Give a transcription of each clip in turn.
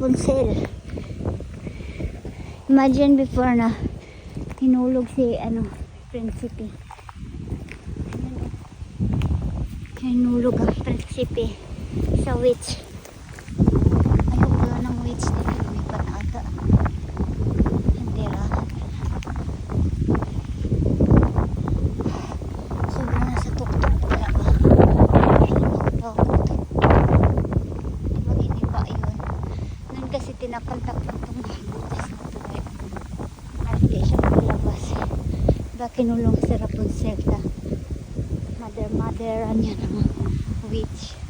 Rapunzel. Imagine before na hinulog si ano, prinsipe. Hinulog ang prinsipe sa witch. Pala ng witch dito. Tinakontak-tak itong butas na ito eh. At hindi siya palabas. Diba kinulong si Rapunzel na mother-motheran niya ng witch.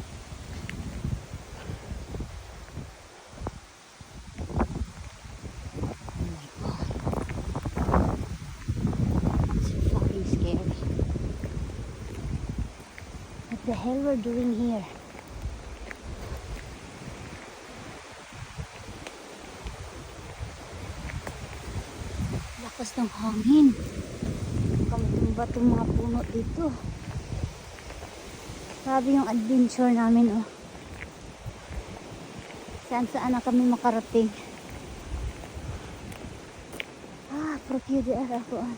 What the hell we're doing here? Lakas ng hangin. Kamatumba itong mga puno dito. Grabe yung adventure namin, oh. Saan saan na kami makarating. Ah, proprio di ako. ah.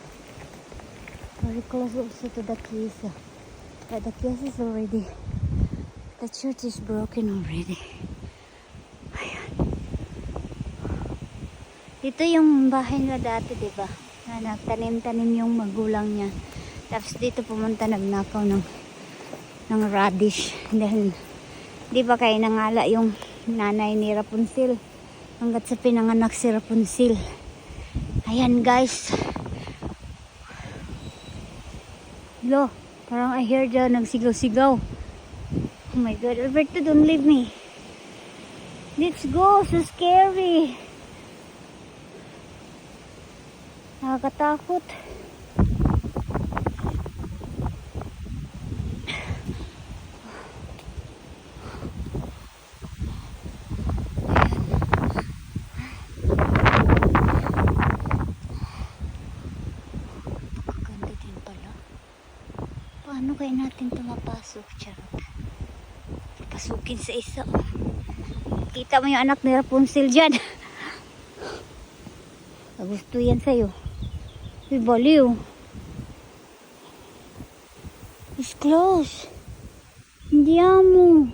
Very close also to the keys. ah. But the keys is already, the church is broken already. Dito yung bahay nila dati, di ba? Na nagtanim-tanim yung magulang niya. Tapos dito pumunta nagnakaw ng ng radish. Dahil, di ba kaya nangala yung nanay ni Rapunzel. Hanggat sa pinanganak si Rapunzel. Ayan guys. Lo, parang I hear dyan nagsigaw-sigaw. Oh my God, Alberto, don't leave me. Let's go, so scary. Nakakatakot. Paano kaya natin ito mapasok? Charot. Papasukin sa isa. Kita mo yung anak ni Rapunzel dyan. Gusto yan sa'yo. Uy, baliw. It's close. Hindi mo.